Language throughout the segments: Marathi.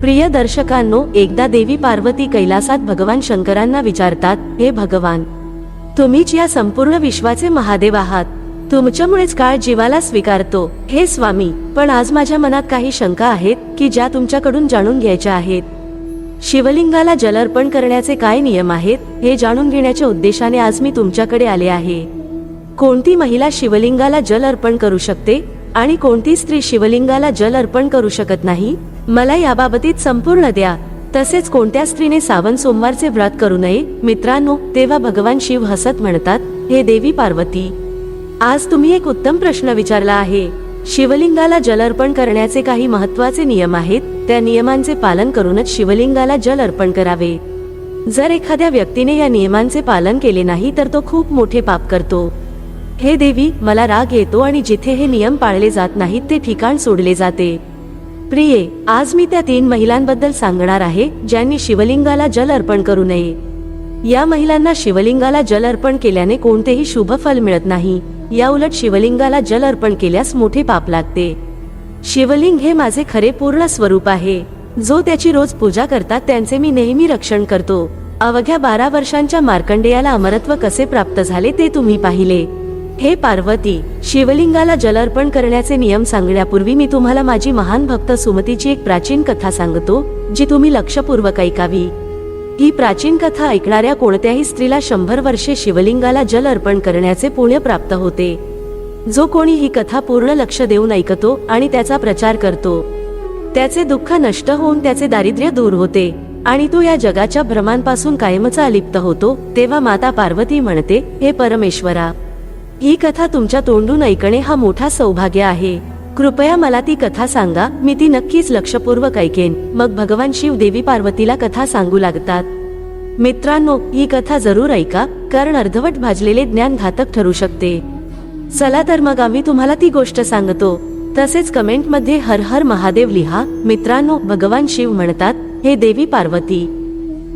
प्रिय दर्शकांनो एकदा देवी पार्वती कैलासात भगवान शंकरांना विचारतात हे भगवान तुम्हीच या संपूर्ण विश्वाचे महादेव आहात. तुमच्यामुळेच काळ जीवाला स्वीकारतो. हे स्वामी पण आज माझ्या मनात काही शंका आहेत की ज्या तुमच्याकडून जाणून घ्यायच्या आहेत. शिवलिंगाला जल अर्पण करण्याचे काय नियम आहेत हे जाणून घेण्याच्या उद्देशाने आज मी तुमच्याकडे आले आहे. कोणती महिला शिवलिंगाला जल अर्पण करू शकते? आणि कोणती स्त्री शिवलिंगाला जल अर्पण करू शकत नाही? मला याबाबतीत संपूर्ण द्या. तसेच कोणत्या स्त्रीने सावन सोमवारचे व्रत करू नये? मित्रांनो तेव्हा भगवान शिव हसत म्हणतात हे देवी पार्वती आज तुम्ही एक उत्तम प्रश्न विचारला आहे. शिवलिंगाला जल अर्पण करण्याचे काही महत्त्वाचे नियम आहेत. त्या नियमांचे पालन करूनच शिवलिंगाला जल अर्पण करावे. जर एखाद्या व्यक्तीने या नियमांचे पालन केले नाही तर तो खूप मोठे पाप करतो. हे देवी मला राग येतो आणि जिथे हे नियम पाळले जात नाहीत ते ठिकाण सोडले जाते. प्रिये आज मी त्या तीन महिलांबद्दल सांगणार आहे ज्यांनी शिवलिंगाला जल अर्पण करू नये. या महिलांना शिवलिंगाला जल अर्पण केल्याने कोणतेही शुभ फल मिळत नाही. या उलट शिवलिंगाला जल अर्पण केल्यास मोठे पाप लागते. शिवलिंग हे माझे खरे पूर्ण स्वरूप आहे. जो त्याची रोज पूजा करतात त्यांचे मी नेहमी रक्षण करतो. अवघ्या बारा वर्षांच्या मार्कंडेयाला अमरत्व कसे प्राप्त झाले ते तुम्ही पाहिले. हे पार्वती शिवलिंगाला जल अर्पण करण्याचे नियम सांगण्यापूर्वी मी तुम्हाला माझी महान भक्त सुमतीची एक प्राचीन कथा सांगतो जी तुम्ही लक्षपूर्वक ऐकावी. ही प्राचीन कथा ऐकणाऱ्या कोणत्याही स्त्रीला शंभर वर्षे शिवलिंगाला जल अर्पण करण्याचे पुण्य प्राप्त होते. जो कोणी ही कथा पूर्ण लक्ष देऊन ऐकतो आणि त्याचा प्रचार करतो त्याचे दुःख नष्ट होऊन त्याचे दारिद्र्य दूर होते आणि तो या जगाच्या भ्रमांपासून कायमचा अलिप्त होतो तेव्हा माता पार्वती म्हणते हे परमेश्वरा ही कथा तुमच्या तोंडून ऐकणे हा मोठा सौभाग्य आहे. कृपया मला ती कथा सांगा मी ती नक्कीच लक्षपूर्वक ऐकेन. मग भगवान शिव देवी पार्वतीला कथा सांगू लागतात. मित्रांनो ही कथा जरूर ऐका कारण अर्धवट भाजलेले ज्ञान घातक ठरू शकते. चला तर मग आम्ही तुम्हाला ती गोष्ट सांगतो. तसेच कमेंटमध्ये हर हर महादेव लिहा. मित्रांनो भगवान शिव म्हणतात हे देवी पार्वती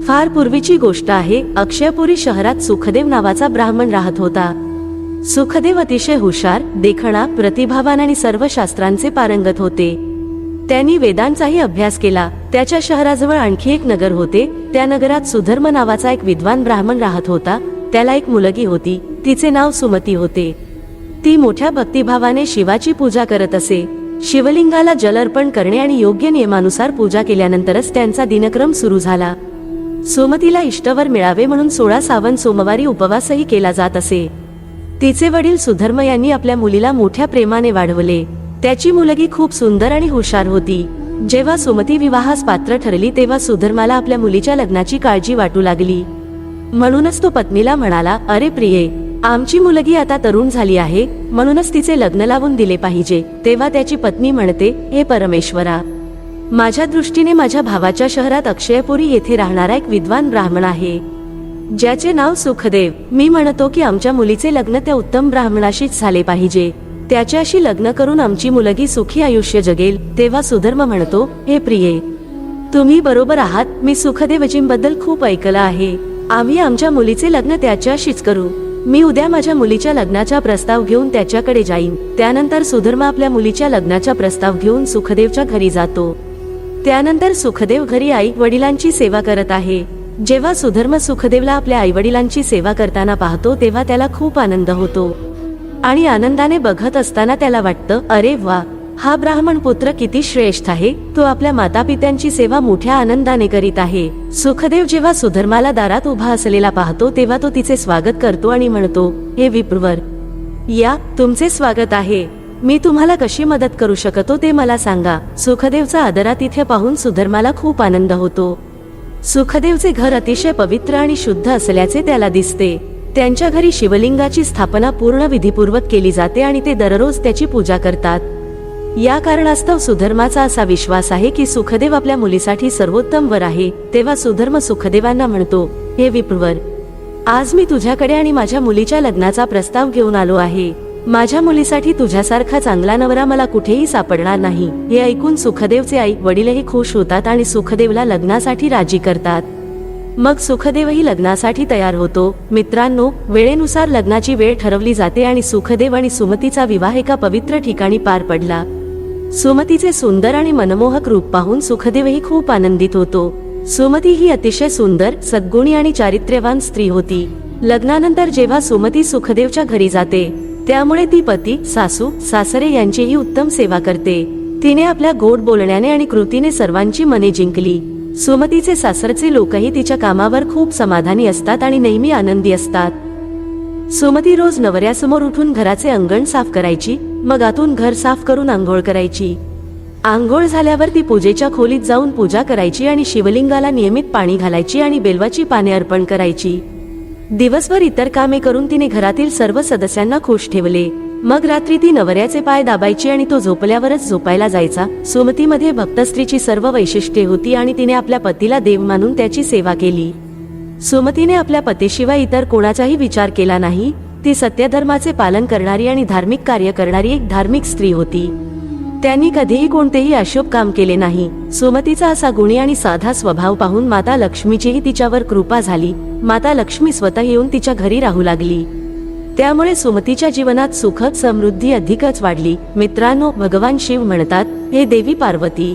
फार पूर्वीची गोष्ट आहे. अक्षयपुरी शहरात सुखदेव नावाचा ब्राह्मण राहत होता. सुखदेव अतिशय हुशार देखणा प्रतिभावान आणि सर्व शास्त्रांचे पारंगत होते. त्यांनी वेदांचाही अभ्यास केला. त्याच्या शहराजवळ आणखी एक नगर होते. त्या नगरात सुधर्म नावाचा एक विद्वान ब्राह्मण राहत होता. त्याला एक मुलगी होती. तिचे नाव सुमती होते. ती मोठ्या भक्तिभावाने शिवाची पूजा करत असे. शिवलिंगाला जल अर्पण करणे आणि योग्य नियमानुसार पूजा केल्यानंतरच त्यांचा दिनक्रम सुरू झाला. सुमतीला इष्टवर मिळावे म्हणून सोळा सावन सोमवारी उपवासही केला जात असे. तिचे वडील सुधर्म यांनी आपल्या मुलीला मोठ्या प्रेमाने वाढवले. त्याची मुलगी खूप सुंदर आणि हुशार होती. जेव्हा सुमती विवाहास पात्र ठरली तेव्हा सुधर्माला आपल्या मुलीच्या लग्नाची काळजी वाटू लागली. म्हणूनच तो पत्नीला म्हणाला अरे प्रिये आमची मुलगी आता तरुण झाली आहे म्हणूनच तिचे लग्न लावून दिले पाहिजे. तेव्हा त्याची पत्नी म्हणते हे परमेश्वरा माझ्या दृष्टीने माझ्या भावाच्या शहरात अक्षयपुरी येथे राहणारा एक विद्वान ब्राह्मण आहे. ज्याचे नाव सुखदेव. मी म्हणतो की आमच्या मुलीचे लग्न त्या उत्तम ब्राह्मणाशीच झाले पाहिजे. त्याच्याशी लग्न करून आमची मुलगी सुखी आयुष्य जगेल तेव्हा सुधर्म म्हणतो हे प्रिये तुम्ही बरोबर आहात. मी सुखदेवजींबद्दल खूप ऐकलं आहे. आम्ही आमच्या मुलीचे लग्न त्याच्याशीच करू. मी उद्या माझ्या मुलीच्या लग्नाचा प्रस्ताव घेऊन त्याच्याकडे जाईन. त्यानंतर सुधर्म आपल्या मुलीच्या लग्नाचा प्रस्ताव घेऊन सुखदेवच्या घरी जातो. त्यानंतर सुखदेव घरी आई वडिलांची सेवा करत आहे. जेव्हा सुधर्म सुखदेवला आपल्या आई वडिलांची सेवा करताना पाहतो तेव्हा त्याला खूप आनंद होतो. आणि आनंदाने बघत असताना त्याला वाटतं अरे वा हा ब्राह्मण पुत्र किती श्रेष्ठ आहे. तो आपल्या मातापित्यांची सेवा मोठ्या आनंदाने करीत आहे. सुखदेव जेव्हा सुधर्माला दारात उभा असलेला पाहतो तेव्हा तो तिचे स्वागत करतो आणि म्हणतो हे विप्रवर या तुमचे स्वागत आहे. मी तुम्हाला कशी मदत करू शकतो ते मला सांगा. सुखदेवचा आदरात इथे पाहून सुधर्माला खूप आनंद होतो. सुखदेवचे घर अतिशय पवित्र आणि शुद्ध असल्याचे त्याला दिसते. त्यांच्या घरी शिवलिंगाची स्थापना पूर्ण विधीपूर्वक केली जाते आणि ते दररोज त्याची पूजा करतात. या कारणास्तव सुधर्माचा असा विश्वास आहे की सुखदेव आपल्या मुलीसाठी सर्वोत्तम वर आहे तेव्हा सुधर्म सुखदेवांना म्हणतो हे विप्रवर आज मी तुझ्याकडे आणि माझ्या मुलीच्या लग्नाचा प्रस्ताव घेऊन आलो आहे. माझ्या मुलीसाठी तुझ्यासारखा चांगला नवरा मला कुठेही सापडणार नाही. हे ऐकून सुखदेवचे आई वडीलही खुश होतात आणि सुखदेवला लग्नासाठी राजी करतात. मग सुखदेवही लग्नासाठी तयार होतो. मित्रांनो वेळेनुसार लग्नाची वेळ ठरवली जाते आणि सुखदेव आणि सुमतीचा विवाह एका पवित्र ठिकाणी पार पडला. सुमतीचे सुंदर आणि मनमोहक रूप पाहून सुखदेवही खूप आनंदित होतो. सुमती ही अतिशय सुंदर सद्गुणी आणि चारित्र्यवान स्त्री होती. लग्नानंतर जेव्हा सुमती सुखदेवच्या घरी जाते त्यामुळे ती पती सासू सासरे यांचीही उत्तम सेवा करते. तिने आपल्या गोड बोलण्याने आणि कृतीने सर्वांची मने जिंकली. सुमतीचे सासरचे लोकही तिच्या कामावर खूप समाधानी असतात आणि नेहमी आनंदी असतात. सुमती रोज नवऱ्यासमोर उठून घराचे अंगण साफ करायची मग आतून घर साफ करून आंघोळ करायची. आंघोळ झाल्यावर ती पूजेच्या खोलीत जाऊन पूजा करायची आणि शिवलिंगाला नियमित पाणी घालायची आणि बेलवाची पाने अर्पण करायची. दिवसभर इतर कामे करून तिने घरातील सर्व सदस्यांना खुश ठेवले. मग रात्री ती नवऱ्याचे पाय दाबायची आणि तो झोपल्यावरच झोपायला जायचा. सुमतीमध्ये भक्त स्त्रीची सर्व वैशिष्ट्ये होती आणि तिने आपल्या पतीला देव मानून त्याची सेवा केली. सुमतीने आपल्या पतीशिवाय इतर कोणाचाही विचार केला नाही. ती सत्यधर्माचे पालन करणारी आणि धार्मिक कार्य करणारी एक धार्मिक स्त्री होती. त्यांनी कधीही कोणतेही अशुभ काम केले नाही. सुमतीचा असा गुणी आणि साधा स्वभाव पाहून माता लक्ष्मीचीही तिच्यावर कृपा झाली. माता लक्ष्मी स्वतः येऊन तिच्या घरी राहू लागली. त्यामुळे सुमतीच्या जीवनात सुख समृद्धी अधिकच वाढली. मित्रांनो भगवान शिव म्हणतात हे देवी पार्वती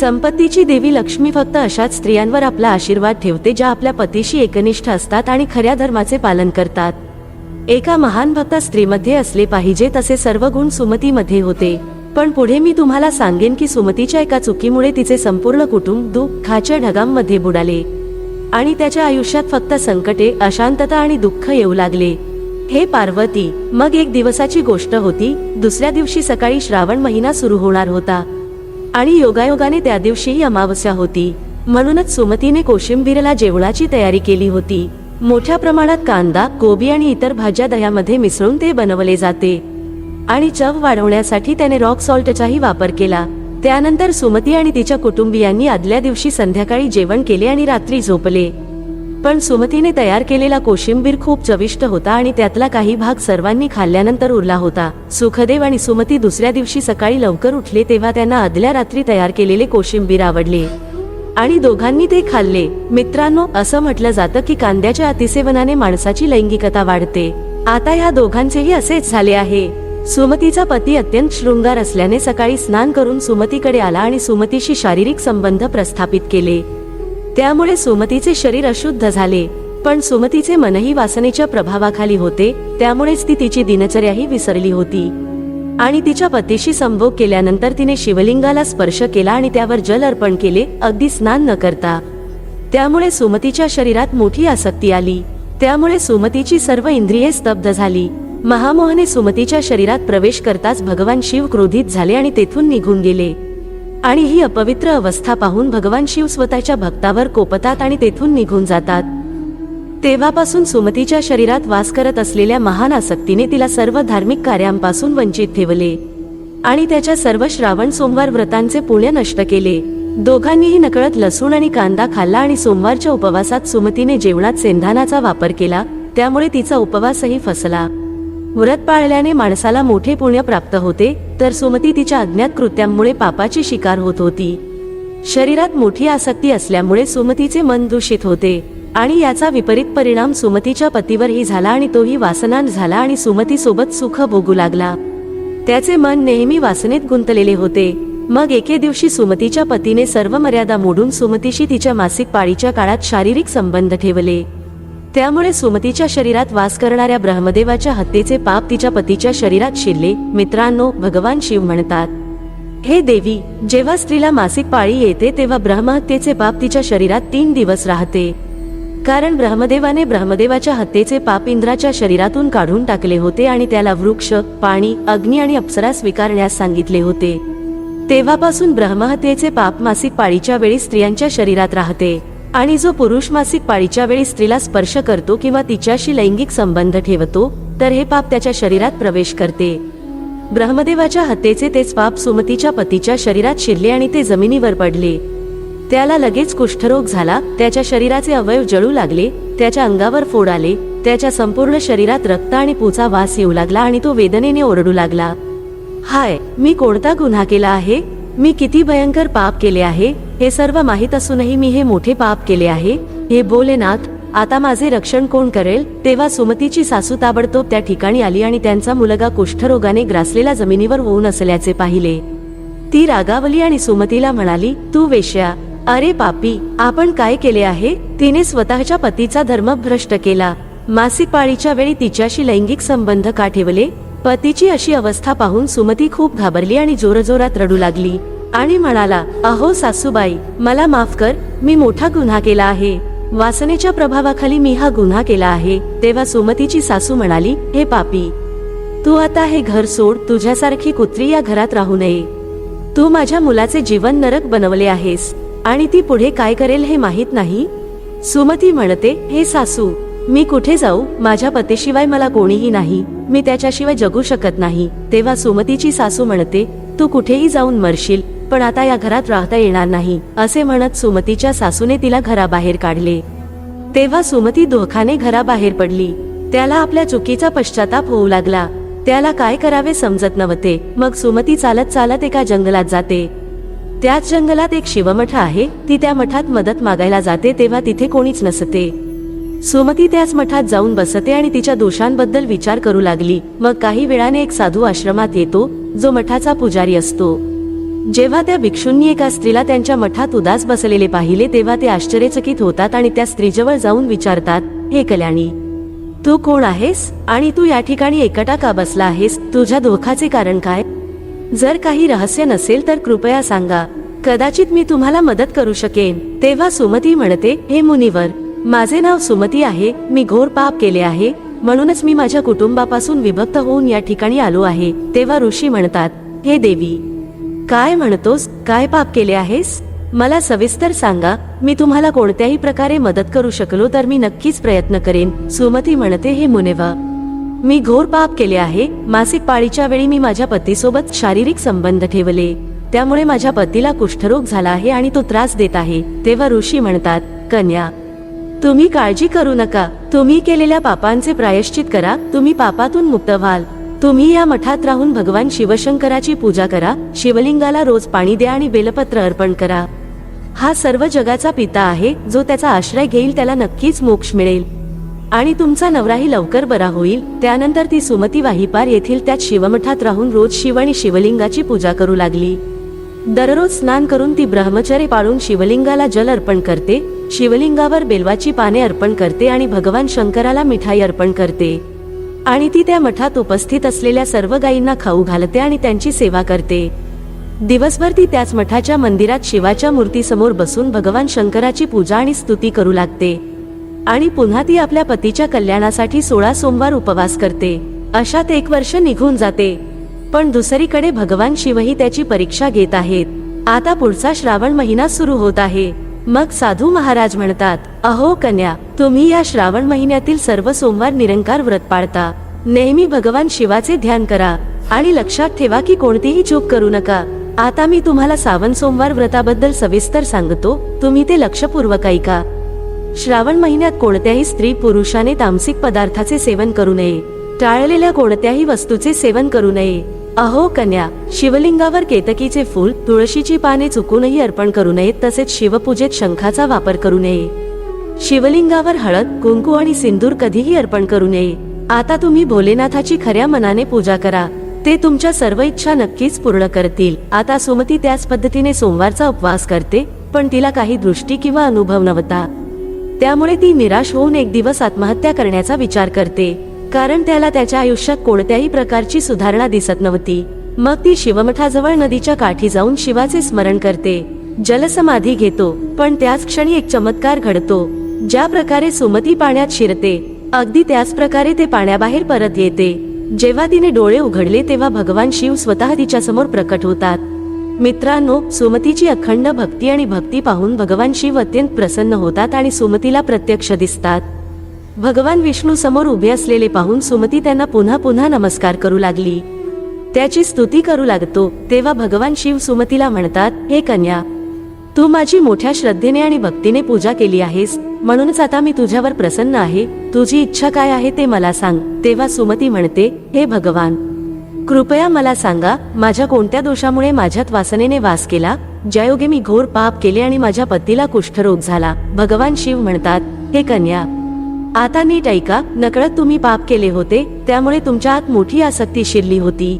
संपत्तीची देवी लक्ष्मी फक्त अशाच स्त्रियांवर आपला आशीर्वाद ठेवते ज्या आपल्या पतीशी एकनिष्ठ असतात आणि खऱ्या धर्माचे पालन करतात. एका महान भक्त स्त्रीमध्ये असले पाहिजे तसे सर्व गुण सुमतीमध्ये होते. पण पुढे मी तुम्हाला सांगेन की सुमतीच्या एका चुकीमुळे तिचे संपूर्ण कुटुंब दुःखाच्या ढगांमध्ये बुडाले. आणि त्याच्या आयुष्यात फक्त संकटे अशांतता आणि दुःख येऊ लागले. हे पार्वती मग एक दिवसाची गोष्ट होती दुसऱ्या दिवशी सकाळी श्रावण महिना सुरू होणार होता. आणि योगायोगाने त्या दिवशीही अमावस्या होती. म्हणूनच सुमतीने कोशिंबीरला जेवणाची तयारी केली होती. मोठ्या प्रमाणात कांदा कोबी आणि इतर भाज्या दह्यामध्ये मिसळून ते बनवले जाते. आणि चव वाढवण्यासाठी त्याने रॉक सॉल्टचाही वापर केला. त्यानंतर सुमती आणि तिच्या कुटुंबियांनी आदल्या दिवशी संध्याकाळी जेवण केले आणि रात्री झोपले. पण सुमतीने तयार केलेला कोशिंबीर खूप चविष्ट होता आणि त्यातला काही भाग सर्वांनी खाल्ल्यानंतर उरला होता. सुखदेव आणि सुमती दुसऱ्या दिवशी सकाळी लवकर उठले तेव्हा त्यांना आदल्या रात्री तयार केलेले कोशिंबीर आवडले. आणि दोघांनी ते खाल्ले. मित्रांनो असं म्हटलं जातं की कांद्याच्या अतिसेवनाने माणसाची लैंगिकता वाढते. आता या दोघांचेही असेच झाले आहे. सुमतीचा पती अत्यंत शृंगार असल्याने सकाळी स्नान करून सुमतीकडे आला आणि सुमतीशी शारीरिक संबंध प्रस्थापित केले. त्यामुळे सुमतीचे शरीर अशुद्ध झाले पण सुमतीचे मनही वासनेच्या प्रभावाखाली होते त्यामुळेच ती तिची दिनचर्याही विसरली होती. आणि तिच्या पतीशी संभोग केल्यानंतर तिने शिवलिंगाला स्पर्श केला आणि त्यावर जल अर्पण केले अगदी स्नान न करता. त्यामुळे सुमतीच्या शरीरात मोठी आसक्ती आली. त्यामुळे सुमतीची सर्व इंद्रिये स्तब्ध झाली. महामोहने सुमतीच्या शरीरात प्रवेश करताच भगवान शिव क्रोधित झाले आणि तेथून निघून गेले. आणि ही अपवित्र अवस्था पाहून भगवान शिव स्वतःच्या भक्तावर कोपतात आणि तेथून निघून जातात. तेव्हापासून सुमतीच्या शरीरात वास करत असलेल्या महान आसक्तीने तिला सर्व धार्मिक कार्यांपासून वंचित ठेवले. आणि त्याच्या सर्व श्रावण सोमवार व्रतांचे पुण्य नष्ट केले. दोघांनीही नकळत लसूण आणि कांदा खाल्ला आणि सोमवारच्या उपवासात सुमतीने जेवणात सेंधानाचा वापर केला त्यामुळे तिचा उपवासही फसला. व्रत पाळल्याने माणसाला मोठे पुण्य प्राप्त होते तर सुमती तिच्या अज्ञात कृत्यांमुळे पापाची शिकार होत होती. शरीरात मोठी आसक्ती असल्यामुळे सुमतीचे मन दूषित होते आणि याचा विपरीत परिणाम सुमतीच्या पतीवरही झाला आणि तोही वासनान झाला आणि सुमती सोबत सुख भोगू लागला. त्याचे मन नेहमी वासनेत गुंतलेले होते. मग एके दिवशी सुमतीच्या पतीने सर्व मर्यादा मोडून सुमतीशी तिच्या मासिक पाळीच्या काळात शारीरिक संबंध ठेवले. त्यामुळे सुमतीच्या शरीरात वास करणाऱ्या ब्रह्मदेवाच्या हत्येचे पाप तिच्या पतीच्या शरीरात शिरले. मित्रांनो भगवान शिव म्हणतात हे देवी जेव्हा स्त्रीला मासिक पाळी येते तेव्हा ब्रह्महत्येचे पाप तिच्या शरीरात तीन दिवस राहते. कारण ब्रह्मदेवाने ब्रह्मदेवाच्या हत्येचे पाप इंद्राच्या शरीरातून काढून टाकले होते आणि त्याला वृक्ष पाणी अग्नी आणि अप्सरा स्वीकारण्यास सांगितले होते. तेव्हापासून ब्रह्महत्येचे पाप मासिक पाळीच्या वेळी स्त्रियांच्या शरीरात राहते. आणि जो पुरुष मासिक पाळीच्या वेळी स्त्रीला स्पर्श करतो किंवा तिच्याशी लैंगिक संबंध ठेवतो तर हे पाप त्याच्या शरीरात प्रवेश करते. ब्रह्मदेवाच्या हत्येचे तेच पाप सुमतीच्या पतीच्या शरीरात शिरले आणि ते जमिनीवर पडले. त्याला लगेच कुष्ठरोग झाला त्याच्या शरीराचे अवयव जळू लागले त्याच्या अंगावर फोड आले त्याच्या संपूर्ण शरीरात रक्त आणि पूचा वास येऊ लागला आणि तो वेदनेने ओरडू लागला. हाय मी कोणता गुन्हा केला आहे? मी किती भयंकर पाप केले आहे? हे सर्व माहीत असूनही मी हे मोठे पाप केले आहे. हे भोलेनाथ आता माझे रक्षण कोण करेल? तेव्हा सुमतीची सासू ताबडतोब त्या ठिकाणी आली आणि त्यांचा मुलगा कुष्ठरोगाने ग्रासलेला जमिनीवर होऊन असल्याचे पाहिले. ती रागावली आणि सुमतीला म्हणाली तू वेश्या अरे पापी आपण काय केले आहे? तिने स्वतःच्या पतीचा धर्म भ्रष्ट केला. मासिक पाळीच्या वेळी तिच्याशी लैंगिक संबंध का ठेवले? पतीची अशी अवस्था पाहून सुमती खूप घाबरली आणि जोरजोरात रडू लागली. आणि म्हणाला अहो सासूबाई मला माफ कर मी मोठा गुन्हा केला आहे. वासनेच्या प्रभावाखाली मी हा गुन्हा केला आहे. तेव्हा सुमतीची सासू म्हणाली हे पापी तू आता हे घर सोड तुझ्यासारखी कुत्री या घरात राहू नये. तू माझ्या मुलाचे जीवन नरक बनवले आहेस आणि ती पुढे काय करेल हे माहीत नाही? सुमती म्हणते हे सासू मी कुठे जाऊ? माझ्या पतीशिवाय मला कोणीही नाही. मी त्याच्याशिवाय जगू शकत नाही. तेव्हा सुमतीची सासू म्हणते तू कुठेही जाऊन मरशील पण आता या घरात राहता येणार नाही असे म्हणत सुमतीच्या सासूने तिला घराबाहेर काढले. तेव्हा सुमती दोखाने घराबाहेर पडली. त्याला आपल्या चुकीचा पश्चाताप होऊ लागला. त्याला काय करावे समजत नव्हते. मग सुमती चालत चालत एका जंगलात जाते. त्याच जंगलात एक शिवमठ आहे. ती त्या मठात मदत मागायला जाते तेव्हा तिथे कोणीच नसते. सुमती त्याच मठात जाऊन बसते आणि तिच्या दोषांबद्दल विचार करू लागली. मग काही वेळाने एक साधू आश्रमात येतो जो मठाचा पुजारी असतो. जेव्हा त्या भिक्षूंनी एका स्त्रीला त्यांच्या मठात उदास बसलेले पाहिले तेव्हा ते आश्चर्यचकित होतात आणि त्या स्त्रीजवळ जाऊन विचारतात हे कल्याणी तू कोण आहेस? आणि तू या ठिकाणी एकटा का बसला आहेस? तुझ्या धोखाचे कारण काय? जर काही रहस्य नसेल तर कृपया सांगा. कदाचित मी तुम्हाला मदत करू शकेन. तेव्हा सुमती म्हणते हे मुनिवर माझे नाव सुमती आहे मी घोर पाप केले आहे म्हणूनच मी माझ्या कुटुंबापासून विभक्त होऊन या ठिकाणी आलो आहे. तेव्हा ऋषी म्हणतात हे देवी काय म्हणतोस? काय पाप केले आहेस? मला सविस्तर सांगा. मी तुम्हाला कोणत्याही प्रकारे मदत करू शकलो तर मी नक्कीच प्रयत्न करेन सुमती म्हणते हे मुनेवा. मी घोर पाप केले आहे. मासिक पाळीच्या वेळी मी माझ्या पतीसोबत शारीरिक संबंध ठेवले. त्यामुळे माझ्या पतीला कुष्ठरोग झाला आहे आणि तो त्रास देत आहे तेव्हा ऋषी म्हणतात कन्या तुम्ही काळजी करू नका. तुम्ही केलेल्या पापांचे प्रायश्चित करा. तुम्ही पापातून मुक्त व्हाल. तुम्ही या मठात राहून भगवान शिवशंकराची पूजा करा शिवलिंगाला रोज पाणी द्या आणि बेलपत्र अर्पण करा. हा सर्व जगाचा पिता आहे जो त्याचा आश्रय घेईल त्याला नक्कीच मोक्ष मिळेल. आणि तुमचा नवराही लवकर बरा होईल त्यानंतर ती सुमती वाहिपार येथील त्यात शिवमठात राहून रोज शिव आणि शिवलिंगाची पूजा करू लागली. दररोज स्नान करून ती ब्रह्मचर्य पाळून शिवलिंगाला जल अर्पण करते शिवलिंगावर बेलवाची पाने अर्पण करते आणि भगवान शंकराला मिठाई अर्पण करते. आणि ती त्या मठात उपस्थित असलेल्या सर्व गायींना खाऊ घालते आणि त्यांची सेवा करते. दिवसभर ती त्याच मठाच्या मंदिरात शिवाच्या मूर्तीसमोर बसून भगवान शंकराची पूजा आणि स्तुती करू लागते. आणि पुन्हा ती आपल्या पतीच्या कल्याणासाठी सोळा सोमवार उपवास करते. अशात एक वर्ष निघून जाते. पण दुसरीकडे भगवान शिवही त्याची परीक्षा घेत आहेत. आता पुढचा श्रावण महिना सुरू होत आहे. मग साधू महाराज म्हणतात अहो कन्या तुम्ही या श्रावण महिन्यातील सर्व सोमवार निरंकार व्रत पाळता. नेहमी भगवान शिवाचे ध्यान करा आणि लक्षात ठेवा की कोणतीही चूक करू नका. आता मी तुम्हाला सावन सोमवार व्रताबद्दल सविस्तर सांगतो तुम्ही ते लक्षपूर्वक ऐका. श्रावण महिन्यात कोणत्याही स्त्री पुरुषाने तामसिक पदार्थाचे सेवन करू नये. टाळलेल्या कोणत्याही वस्तूचे सेवन करू नये. अहो कन्या शिवलिंगावर केतकीचे फूल तुळशीची पाने चुकूनही अर्पण करू नयेत तसेच शिवपूजेत शंखाचा वापर करू नये. शिवलिंगावर हळद कुंकू आणि सिंदूर कधीही अर्पण करू नये. आता तुम्ही भोलेनाथाची खऱ्या मनाने पूजा करा. ते तुमच्या सर्व इच्छा नक्कीच पूर्ण करतील. आता सुमती त्याच पद्धतीने सोमवारचा उपवास करते पण तिला काही दृष्टी किंवा अनुभव नव्हता. त्यामुळे ती निराश होऊन एक दिवस आत्महत्या करण्याचा विचार करते. कारण त्याला त्याच्या आयुष्यात कोणत्याही प्रकारची सुधारणा दिसत नव्हती. मग ती शिवमठाजवळ नदीच्या काठी जाऊन शिवाचे स्मरण करते. जलसमाधी घेतो पण त्याच क्षणी एक चमत्कार घडतो. ज्या प्रकारे सुमती पाण्यात शिरते अगदी त्याच प्रकारे ते पाण्याबाहेर परत येते. जेव्हा तिने डोळे उघडले तेव्हा भगवान शिव स्वतः तिच्या समोर प्रकट होतात. मित्रांनो सुमतीची अखंड भक्ती आणि भक्ती पाहून भगवान शिव अत्यंत प्रसन्न होतात आणि सुमतीला प्रत्यक्ष दिसतात. भगवान विष्णू समोर उभे असलेले पाहून सुमती त्यांना पुन्हा पुन्हा नमस्कार करू लागली. त्याची स्तुती करू लागतो तेव्हा भगवान शिव सुमतीला म्हणतात हे कन्या तू माझी मोठ्या श्रद्धेने आणि भक्तीने पूजा केली आहेस म्हणूनच आता मी तुझ्यावर प्रसन्न आहे तुझी इच्छा काय आहे ते मला सांग. तेव्हा सुमती म्हणते हे भगवान कृपया मला सांगा माझ्या कोणत्या दोषामुळे माझ्यात वासनेने वास केला ज्यायोगे मी घोर पाप केले आणि माझ्या पतीला कुष्ठरोग झाला. भगवान शिव म्हणतात हे कन्या आता नीट ऐका नकळत तुम्ही पाप केले होते त्यामुळे तुमच्या आत मोठी आसक्ती शिरली होती.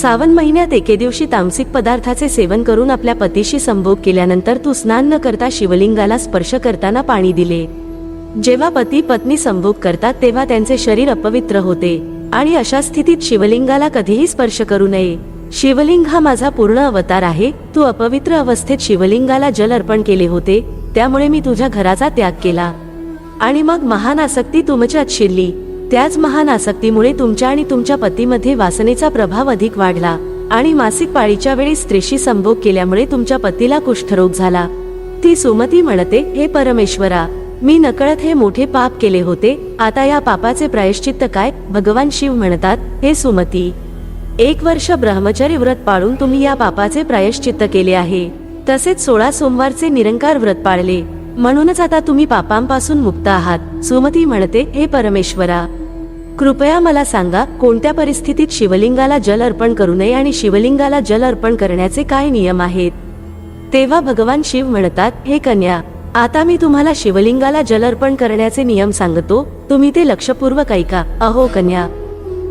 सावन महिन्यात एके दिवशी तामसिक पदार्थाचे सेवन करून आपल्या पतीशी संभोग केल्यानंतर तू स्नान न करता शिवलिंगाला स्पर्श करताना पाणी दिले. जेव्हा पती पत्नी संभोग करतात तेव्हा त्यांचे शरीर अपवित्र होते आणि अशा स्थितीत शिवलिंगाला कधीही स्पर्श करू नये. शिवलिंग हा माझा पूर्ण अवतार आहे तू अपवित्र अवस्थेत शिवलिंगाला जल अर्पण केले होते त्यामुळे मी तुझ्या घराचा त्याग केला. आणि मग महान आसक्ती तुमच्यात शिरली. त्याच महान आसक्तीमुळे तुमच्या आणि तुमच्या पतीमध्ये वासनेचा प्रभाव अधिक वाढला आणि मासिक पाळीच्या वेळी स्त्रीशी संभोग केल्यामुळे तुमच्या पतीला कुष्ठरोग झाला. ती सुमती म्हणते हे परमेश्वरा मी नकळत हे मोठे पाप केले होते. आता या पापाचे प्रायश्चित्त काय? भगवान शिव म्हणतात हे सुमती एक वर्ष ब्रह्मचर्य व्रत पाळून तुम्ही या पापाचे प्रायश्चित्त केले आहे. तसेच सोळा सोमवारचे निरंकार व्रत पाळले. म्हणूनच आता तुम्ही पापांपासून मुक्त आहात. सुमती म्हणते हे परमेश्वरा कृपया मला सांगा कोणत्या परिस्थितीत शिवलिंगाला जल अर्पण करू नये आणि शिवलिंगाला जल अर्पण करण्याचे काय नियम आहेत? तेव्हा भगवान शिव म्हणतात हे कन्या आता मी तुम्हाला शिवलिंगाला जल अर्पण करण्याचे नियम सांगतो. तुम्ही ते लक्षपूर्वक ऐका. अहो कन्या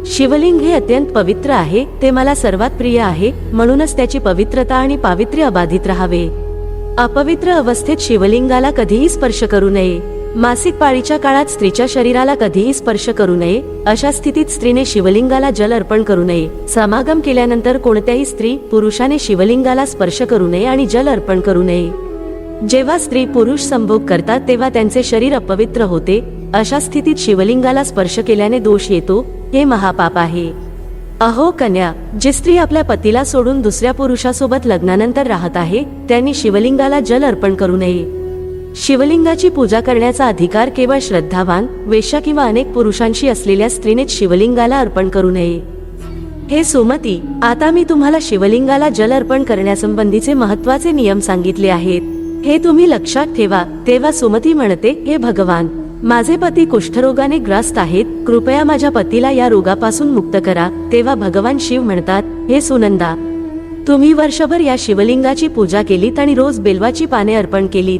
शिवलिंग हे अत्यंत पवित्र आहे. ते मला सर्वात प्रिय आहे. म्हणूनच त्याची पवित्रता आणि पावित्र्य अबाधित राहावे. अपवित्र अवस्थेत शिवलिंगाला कधीही स्पर्श करू नये. मासिक पाळीच्या काळात स्त्रीच्या शरीराला कधीही स्पर्श करू नये. अशा स्थितीत स्त्रीने शिवलिंगाला जल अर्पण करू नये. समागम केल्यानंतर कोणत्याही स्त्री पुरुषाने शिवलिंगाला स्पर्श करू नये आणि जल अर्पण करू नये. जेव्हा स्त्री पुरुष संभोग करतात तेव्हा त्यांचे शरीर अपवित्र होते. अशा स्थितीत शिवलिंगाला स्पर्श केल्याने दोष येतो. हे महापाप आहे. अहो कन्या जी स्त्री आपल्या पतीला सोडून दुसऱ्या पुरुषासोबत लग्नानंतर राहत आहे त्यांनी शिवलिंगाला जल अर्पण करू नये. शिवलिंगाची पूजा करण्याचा अधिकार केवळ श्रद्धावान वेश्या किंवा अनेक पुरुषांशी असलेल्या स्त्रीनेच शिवलिंगाला अर्पण करू नये. हे सुमती आता मी तुम्हाला शिवलिंगाला जल अर्पण करण्यासंबंधीचे महत्त्वाचे नियम सांगितले आहेत. हे तुम्ही लक्षात ठेवा तेव्हा सुमती म्हणते हे भगवान माझे पती कुष्ठरोगाने ग्रस्त आहेत कृपया माझ्या पतीला या रोगापासून मुक्त करा तेव्हा भगवान शिव म्हणतात हे सुनंदा तुम्ही वर्षभर या शिवलिंगाची पूजा केलीत आणि रोज बेलवाची पाने अर्पण केलीत.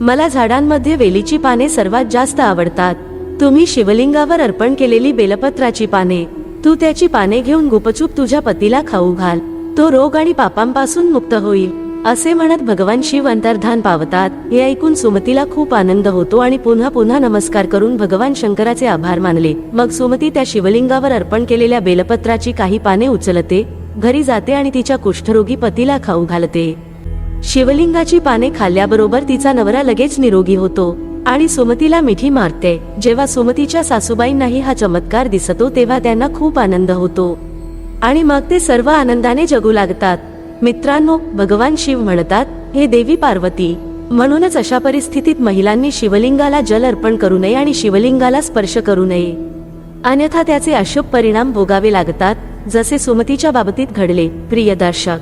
मला झाडांमध्ये वेलीची पाने सर्वात जास्त आवडतात. तुम्ही शिवलिंगावर अर्पण केलेली बेलपत्राची पाने तू त्याची पाने घेऊन गुपचूप तुझ्या पतीला खाऊ घाल. तो रोग आणि पापांपासून मुक्त होईल. असे म्हणत भगवान शिव अंतर्धान पावतात. हे ऐकून सुमतीला खूप आनंद होतो आणि पुन्हा पुन्हा नमस्कार करून भगवान शंकराचे आभार मानले. मग सुमती त्या शिवलिंगावर अर्पण केलेल्या बेलपत्राची काही पाने उचलते घरी जाते आणि तिच्या कुष्ठरोगी पतीला खाऊ घालते. शिवलिंगाची पाने खाल्ल्याबरोबर तिचा नवरा लगेच निरोगी होतो आणि सुमतीला मिठी मारते. जेव्हा सुमतीच्या सासूबाईंनाही हा चमत्कार दिसतो तेव्हा त्यांना खूप आनंद होतो. आणि मग ते सर्व आनंदाने जगू लागतात. मित्रांनो भगवान शिव म्हणतात हे देवी पार्वती म्हणूनच अशा परिस्थितीत महिलांनी शिवलिंगाला जल अर्पण करू नये आणि शिवलिंगाला स्पर्श करू नये. अन्यथा त्याचे अशुभ परिणाम भोगावे लागतात जसे सुमतीच्या बाबतीत घडले प्रिय दर्शक.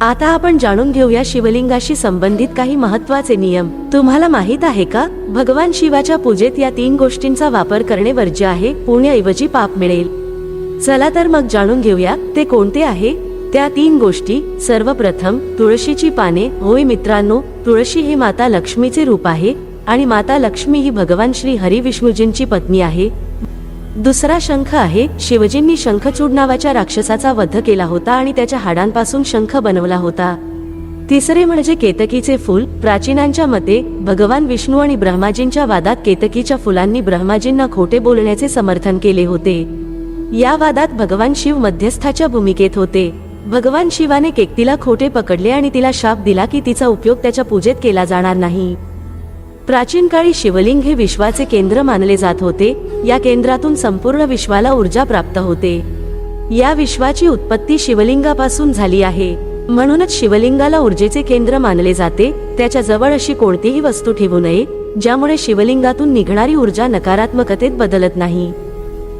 आता आपण जाणून घेऊया शिवलिंगाशी संबंधित काही महत्त्वाचे नियम. तुम्हाला माहीत आहे का? भगवान शिवाच्या पूजेत या तीन गोष्टींचा वापर करणे वर्ज्य आहे पुण्याऐवजी पाप मिळेल. चला तर मग जाणून घेऊया ते कोणते आहे? त्या तीन गोष्टी सर्वप्रथम तुळशीची पाने. होय मित्रांनो तुळशी ही माता लक्ष्मीचे रूप आहे आणि माता लक्ष्मी ही भगवान श्री हरी विष्णूजींची पत्नी आहे. दुसरा शंख आहे. शिवजींनी शंखचूड नावाच्या राक्षसाचा वध केला होता आणि त्याच्या हाडांपासून शंख बनवला होता. तिसरे म्हणजे केतकीचे फूल. प्राचीनांच्या मते भगवान विष्णू आणि ब्रह्माजींच्या वादात केतकीच्या फुलांनी ब्रह्माजींना खोटे बोलण्याचे समर्थन केले होते. या वादात भगवान शिव मध्यस्थाच्या भूमिकेत होते. भगवान शिवाने केकतीला खोटे पकडले आणि तिला शाप दिला की तिचा उपयोग त्याच्या पूजेत केला जाणार नाही. प्राचीन काळी शिवलिंग हे विश्वाचे केंद्र मानले जात होते. या केंद्रातून संपूर्ण विश्वाला ऊर्जा प्राप्त होते. या विश्वाची उत्पत्ती शिवलिंगापासून झाली आहे. म्हणूनच शिवलिंगाला ऊर्जेचे केंद्र मानले जाते. त्याच्याजवळ अशी कोणतीही वस्तू ठेवू नये ज्यामुळे शिवलिंगातून निघणारी ऊर्जा नकारात्मकतेत बदलत नाही.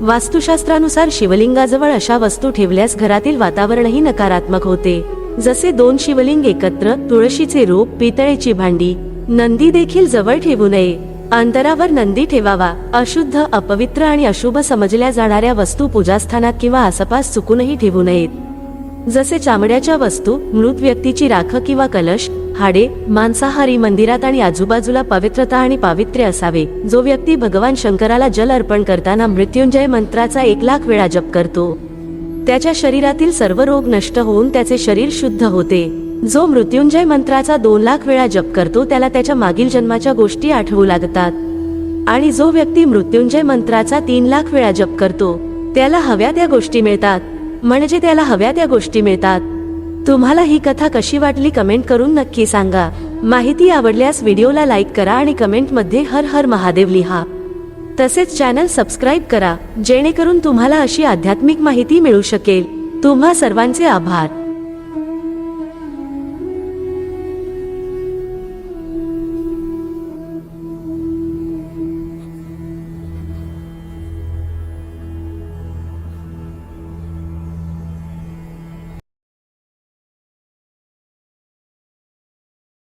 वास्तुशास्त्रानुसार शिवलिंगाजवळ अशा वस्तू ठेवल्यास घरातील वातावरणही नकारात्मक होते. जसे दोन शिवलिंग एकत्र तुळशीचे रोप पितळेची भांडी नंदी देखील जवळ ठेवू नये. अंतरावर नंदी ठेवावा. अशुद्ध अपवित्र आणि अशुभ समजल्या जाणाऱ्या वस्तू पूजास्थानात किंवा आसपास चुकूनही ठेवू नयेत. जसे चामड्याच्या वस्तू मृत व्यक्तीची राख किंवा कलश हाडे मांसाहारी मंदिरात आणि आजूबाजूला पवित्रता आणि पावित्र्य असावे. जो व्यक्ती भगवान शंकराला जल अर्पण करताना मृत्युंजय मंत्राचा एक लाख वेळा जप करतो त्याच्या शरीरातील सर्व रोग नष्ट होऊन त्याचे शरीर शुद्ध होते. जो मृत्युंजय मंत्राचा दोन लाख वेळा जप करतो त्याला त्याच्या मागील जन्माच्या गोष्टी आठवू लागतात. आणि जो व्यक्ती मृत्युंजय मंत्राचा तीन लाख वेळा जप करतो त्याला हव्या त्या गोष्टी मिळतात. म्हणजे त्याला हव्या त्या गोष्टी मिळतात. तुम्हाला ही कथा कशी वाटली कमेंट करून नक्की सांगा. माहिती आवडल्यास व्हिडिओला लाईक करा आणि कमेंटमध्ये हर हर महादेव लिहा. तसेच चॅनल सबस्क्राईब करा जेणेकरून तुम्हाला अशी आध्यात्मिक माहिती मिळू शकेल. तुम्हा सर्वांचे आभार.